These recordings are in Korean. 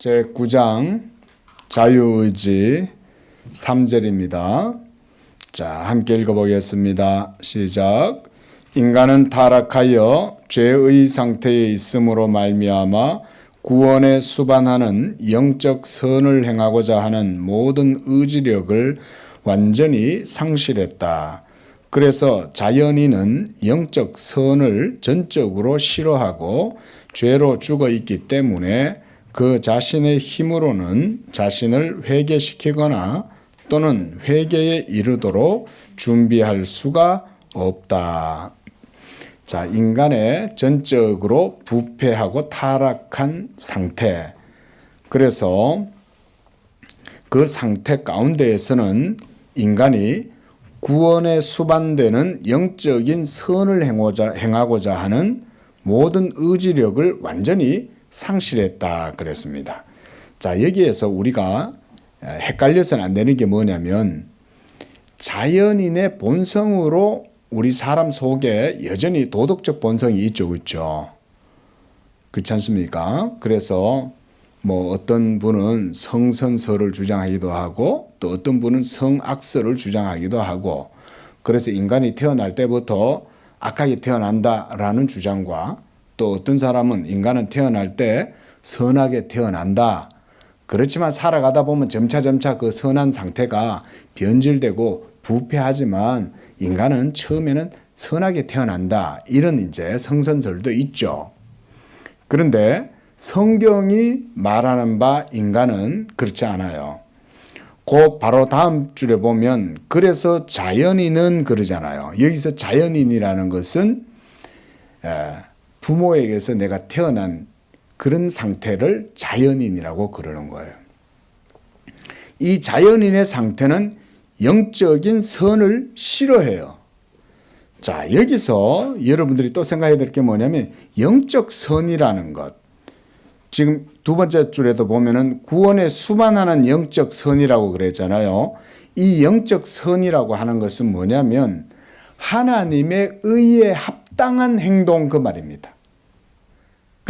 제9장 자유의지 3절입니다. 자, 함께 읽어보겠습니다. 시작. 인간은 타락하여 죄의 상태에 있음으로 말미암아 구원에 수반하는 영적 선을 행하고자 하는 모든 의지력을 완전히 상실했다. 그래서 자연인은 영적 선을 전적으로 싫어하고 죄로 죽어 있기 때문에 그 자신의 힘으로는 자신을 회개시키거나 또는 회개에 이르도록 준비할 수가 없다. 자, 인간의 전적으로 부패하고 타락한 상태. 그래서 그 상태 가운데에서는 인간이 구원에 수반되는 영적인 선을 행하고자, 하는 모든 의지력을 완전히 상실했다 그랬습니다. 자, 여기에서 우리가 헷갈려서는 안 되는 게 뭐냐면 자연인의 본성으로 우리 사람 속에 여전히 도덕적 본성이 있죠. 그렇죠? 그렇지 않습니까? 그래서 뭐 어떤 분은 성선설을 주장하기도 하고 또 어떤 분은 성악설을 주장하기도 하고 그래서 인간이 태어날 때부터 악하게 태어난다라는 주장과 또 어떤 사람은 인간은 태어날 때 선하게 태어난다. 그렇지만 살아가다 보면 점차점차 그 선한 상태가 변질되고 부패하지만 인간은 처음에는 선하게 태어난다. 이런 이제 성선설도 있죠. 그런데 성경이 말하는 바 인간은 그렇지 않아요. 그 바로 다음 줄에 보면 그래서 자연인은 그러잖아요. 여기서 자연인이라는 것은 부모에게서 내가 태어난 그런 상태를 자연인이라고 그러는 거예요. 이 자연인의 상태는 영적인 선을 싫어해요. 자, 여기서 여러분들이 또 생각해야 될 게 뭐냐면 영적 선이라는 것. 지금 두 번째 줄에도 보면은 구원에 수반하는 영적 선이라고 그랬잖아요. 이 영적 선이라고 하는 것은 뭐냐면 하나님의 의에 합당한 행동 그 말입니다.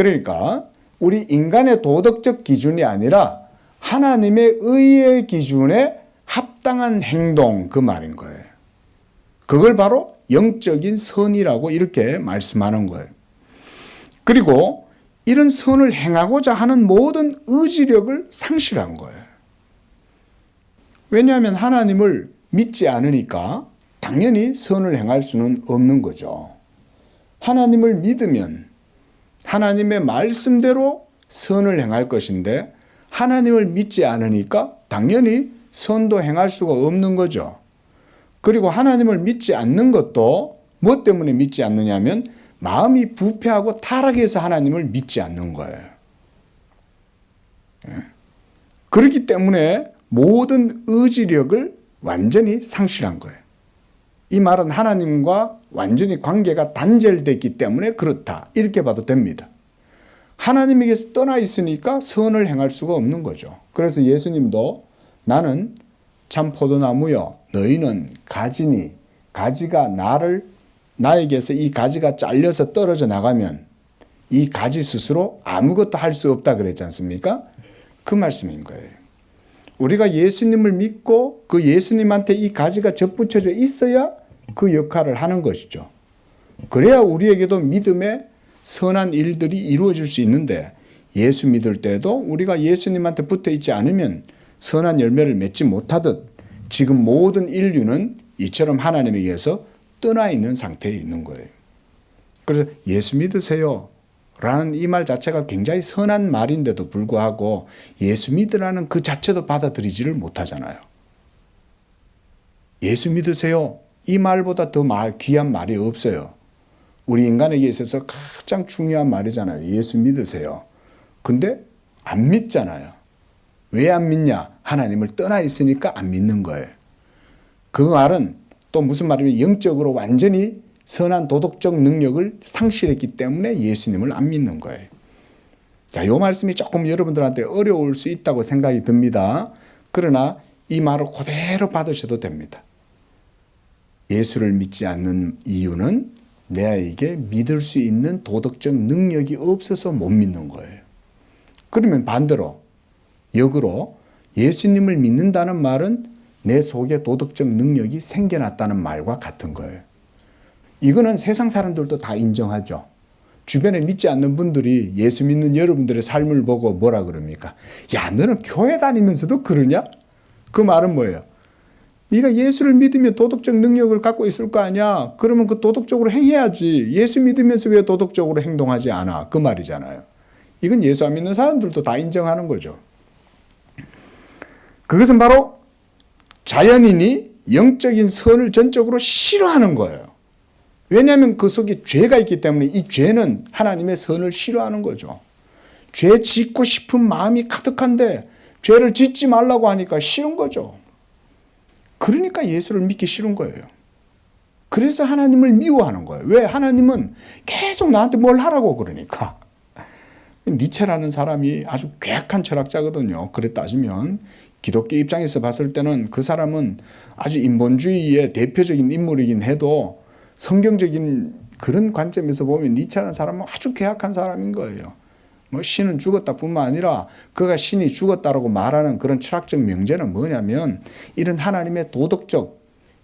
그러니까 우리 인간의 도덕적 기준이 아니라 하나님의 의의 기준에 합당한 행동 그 말인 거예요. 그걸 바로 영적인 선이라고 이렇게 말씀하는 거예요. 그리고 이런 선을 행하고자 하는 모든 의지력을 상실한 거예요. 왜냐하면 하나님을 믿지 않으니까 당연히 선을 행할 수는 없는 거죠. 하나님을 믿으면 하나님의 말씀대로 선을 행할 것인데 하나님을 믿지 않으니까 당연히 선도 행할 수가 없는 거죠. 그리고 하나님을 믿지 않는 것도 뭐 때문에 믿지 않느냐면 마음이 부패하고 타락해서 하나님을 믿지 않는 거예요. 예. 그렇기 때문에 모든 의지력을 완전히 상실한 거예요. 이 말은 하나님과 완전히 관계가 단절됐기 때문에 그렇다. 이렇게 봐도 됩니다. 하나님에게서 떠나 있으니까 선을 행할 수가 없는 거죠. 그래서 예수님도 나는 참 포도나무여 너희는 가지니 가지가 나를 나에게서 이 가지가 잘려서 떨어져 나가면 이 가지 스스로 아무것도 할 수 없다 그랬지 않습니까? 그 말씀인 거예요. 우리가 예수님을 믿고 그 예수님한테 이 가지가 접붙여져 있어야 그 역할을 하는 것이죠. 그래야 우리에게도 믿음의 선한 일들이 이루어질 수 있는데 예수 믿을 때도 우리가 예수님한테 붙어 있지 않으면 선한 열매를 맺지 못하듯 지금 모든 인류는 이처럼 하나님에게서 떠나 있는 상태에 있는 거예요. 그래서 예수 믿으세요. 라는 이 말 자체가 굉장히 선한 말인데도 불구하고 예수 믿으라는 그 자체도 받아들이지를 못하잖아요. 예수 믿으세요. 이 말보다 더 말, 귀한 말이 없어요. 우리 인간에게 있어서 가장 중요한 말이잖아요. 예수 믿으세요. 근데 안 믿잖아요. 왜 안 믿냐? 하나님을 떠나 있으니까 안 믿는 거예요. 그 말은 또 무슨 말이면 영적으로 완전히 선한 도덕적 능력을 상실했기 때문에 예수님을 안 믿는 거예요. 자, 이 말씀이 조금 여러분들한테 어려울 수 있다고 생각이 듭니다. 그러나 이 말을 그대로 받으셔도 됩니다. 예수를 믿지 않는 이유는 내에게 믿을 수 있는 도덕적 능력이 없어서 못 믿는 거예요. 그러면 반대로 역으로 예수님을 믿는다는 말은 내 속에 도덕적 능력이 생겨났다는 말과 같은 거예요. 이거는 세상 사람들도 다 인정하죠. 주변에 믿지 않는 분들이 예수 믿는 여러분들의 삶을 보고 뭐라 그럽니까? 야, 너는 교회 다니면서도 그러냐? 그 말은 뭐예요? 네가 예수를 믿으면 도덕적 능력을 갖고 있을 거 아니야. 그러면 그 도덕적으로 행해야지. 예수 믿으면서 왜 도덕적으로 행동하지 않아? 그 말이잖아요. 이건 예수 안 믿는 사람들도 다 인정하는 거죠. 그것은 바로 자연인이 영적인 선을 전적으로 싫어하는 거예요. 왜냐하면 그 속에 죄가 있기 때문에 이 죄는 하나님의 선을 싫어하는 거죠. 죄 짓고 싶은 마음이 가득한데 죄를 짓지 말라고 하니까 싫은 거죠. 그러니까 예수를 믿기 싫은 거예요. 그래서 하나님을 미워하는 거예요. 왜? 하나님은 계속 나한테 뭘 하라고 그러니까. 니체라는 사람이 아주 괴악한 철학자거든요. 그래 따지면 기독교 입장에서 봤을 때는 그 사람은 아주 인본주의의 대표적인 인물이긴 해도 성경적인 그런 관점에서 보면 니체라는 사람은 아주 괴악한 사람인 거예요. 뭐 신은 죽었다 뿐만 아니라 그가 신이 죽었다라고 말하는 그런 철학적 명제는 뭐냐면 이런 하나님의 도덕적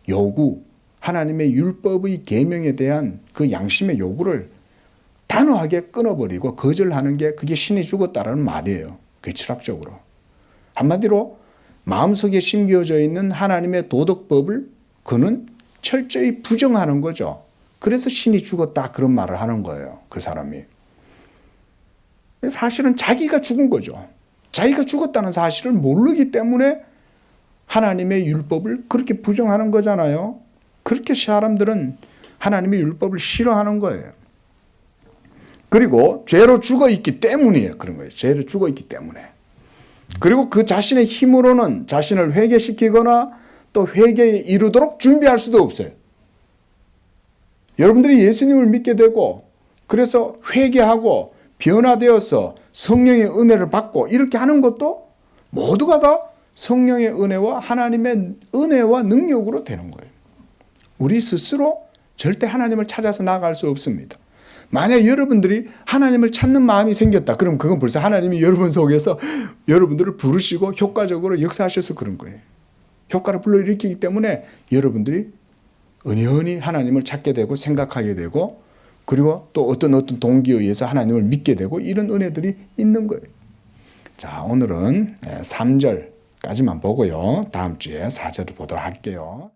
요구, 하나님의 율법의 계명에 대한 그 양심의 요구를 단호하게 끊어버리고 거절하는 게 그게 신이 죽었다라는 말이에요. 그 철학적으로. 한마디로 마음속에 심겨져 있는 하나님의 도덕법을 그는 철저히 부정하는 거죠. 그래서 신이 죽었다 그런 말을 하는 거예요. 그 사람이. 사실은 자기가 죽은 거죠. 자기가 죽었다는 사실을 모르기 때문에 하나님의 율법을 그렇게 부정하는 거잖아요. 그렇게 사람들은 하나님의 율법을 싫어하는 거예요. 그리고 죄로 죽어 있기 때문이에요. 그런 거예요. 죄로 죽어 있기 때문에. 그리고 그 자신의 힘으로는 자신을 회개시키거나 또 회개에 이르도록 준비할 수도 없어요. 여러분들이 예수님을 믿게 되고 그래서 회개하고 변화되어서 성령의 은혜를 받고 이렇게 하는 것도 모두가 다 성령의 은혜와 하나님의 은혜와 능력으로 되는 거예요. 우리 스스로 절대 하나님을 찾아서 나갈 수 없습니다. 만약 여러분들이 하나님을 찾는 마음이 생겼다. 그럼 그건 벌써 하나님이 여러분 속에서 여러분들을 부르시고 효과적으로 역사하셔서 그런 거예요. 효과를 불러일으키기 때문에 여러분들이 은연히 하나님을 찾게 되고 생각하게 되고 그리고 또 어떤 어떤 동기에 의해서 하나님을 믿게 되고 이런 은혜들이 있는 거예요. 자, 오늘은 3절까지만 보고요. 다음 주에 4절을 보도록 할게요.